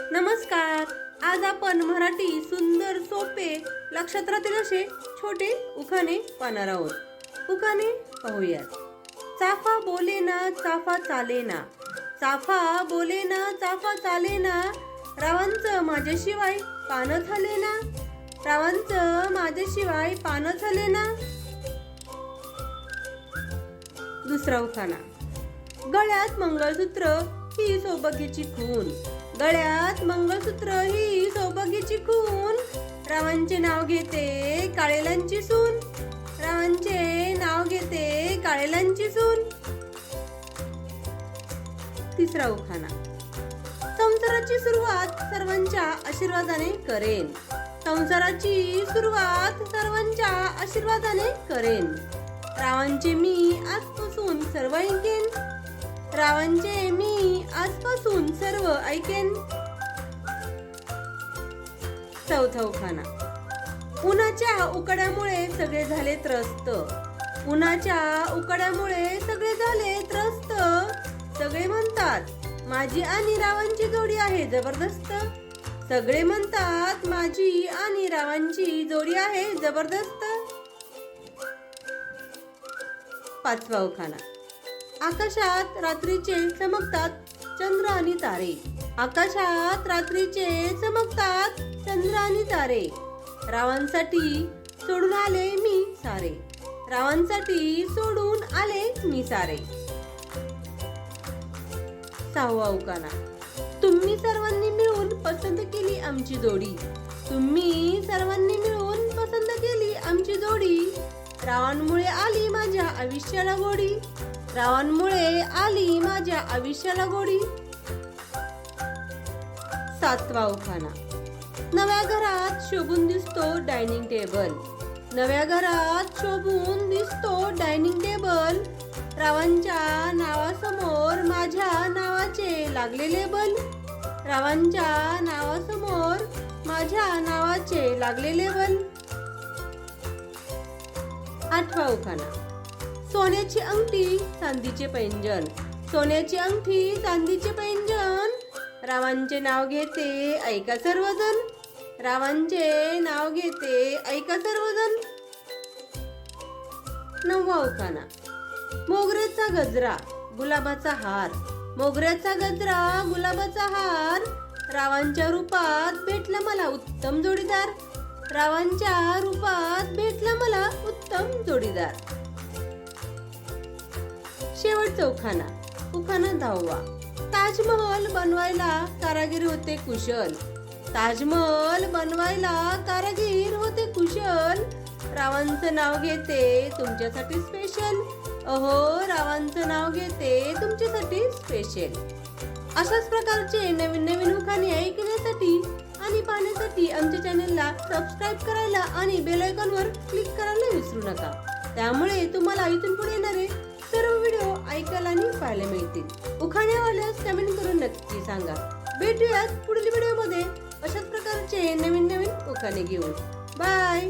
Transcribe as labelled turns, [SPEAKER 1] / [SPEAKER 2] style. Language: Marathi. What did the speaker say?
[SPEAKER 1] नमस्कार. आज आपण मराठी सुंदर सोपे लक्षात राहतील असे छोटे उखाणे पाहणार आहोत. उखाणे पाहूयात. चाफा बोले ना चाफा चाले ना. चाफा बोले ना चाफा चाले ना. रावांचं माझ्याशिवाय पानं झाले ना. रावांचं माझ्याशिवाय पानं झाले ना. दुसरा उखाणा. गळ्यात मंगळसूत्र ही सोबगीची खून. गळ्यात मंगळसूत्र ही सौभाग्याची खून. रावांचे नाव घेते काळेलांची सून. रावणचे नाव घेते काळेलांची सून. तिसरा उखाणा संसाराची सुरुवात सर्वांच्या आशीर्वादाने करेन. संसाराची सुरुवात सर्वांच्या आशीर्वादाने करेन. रावांचे मी आजपासून सर्व ऐकेन. रावांचे मी आजपासून सर्व ऐकेन. चौथा खाना उन्हाच्या उकड्यामुळे सगळे झाले त्रस्त. उन्हाच्या उकड्यामुळे सगळे झाले त्रस्त. सगळे म्हणतात माझी आणि रावांची जोडी आहे जबरदस्त. सगळे म्हणतात माझी आणि रावांची जोडी आहे जबरदस्त. पाचवा उखाना. आकाशात रात्रीचे चमकतात चंद्र आणि तारे. आकाशात रात्रीचे चमकतात चंद्र आणि तारे. रावांसाठी सोडून आले मी सारे. रावांसाठी सोडून आले मी सारे. सहावा उकाना. तुम्ही सर्वांनी मिळून पसंत केली आमची जोडी. तुम्ही सर्वांनी मिळून पसंत केली आमची जोडी. रावांमुळे आली माझ्या आयुष्याला गोडी. रावांमुळे आली माझ्या आयुष्याला गोडी. सातवा उखाणा. नव्या घरात शोभून दिसतो डायनिंग टेबल. नव्या घरात शोभून दिसतो डायनिंग टेबल. रावांच्या नावासमोर माझ्या नावाचे लागले लेबल रावांच्या नावासमोर माझ्या नावाचे लागले लेबल आठवा उखाणा. सोन्याची अंगठी चांदीचे पैंजण. सोन्याची अंगठी चांदीचे पैंजण. रावांचे नाव घेते ऐका सर्वजण. रावांचे नाव घेते ऐका सर्वजण. नववा उखाना मोगऱ्याचा गजरा गुलाबाचा हार. मोगऱ्याचा गजरा गुलाबाचा हार. रावांच्या रूपात भेटला मला उत्तम जोडीदार. रावांच्या रूपात भेटला मला उत्तम जोडीदार. शेवटचा चौखाना उखाना दहावा. ताजमहल बनवायला कारागीर होते कुशल. ताजमहल बनवायला कारागीर होते कुशल. रावांचं नाव घेते तुमच्यासाठी स्पेशल अहो रावांचं नाव घेते तुमच्यासाठी स्पेशल अशाच प्रकारचे नवीन नवीन उखाणे ऐकण्यासाठी आणि पाहण्यासाठी आमच्या चॅनलला सबस्क्राईब करायला आणि बेल आयकॉनवर क्लिक करायला विसरू नका. त्यामुळे तुम्हाला इथून पुढे ऐकायला पाहायला मिळतील. उखाण्यावाल्या कमेंट करून नक्की सांगा. भेटूयात पुढील व्हिडिओमध्ये अशाच प्रकारचे नवीन नवीन उखाणे घेऊन. बाय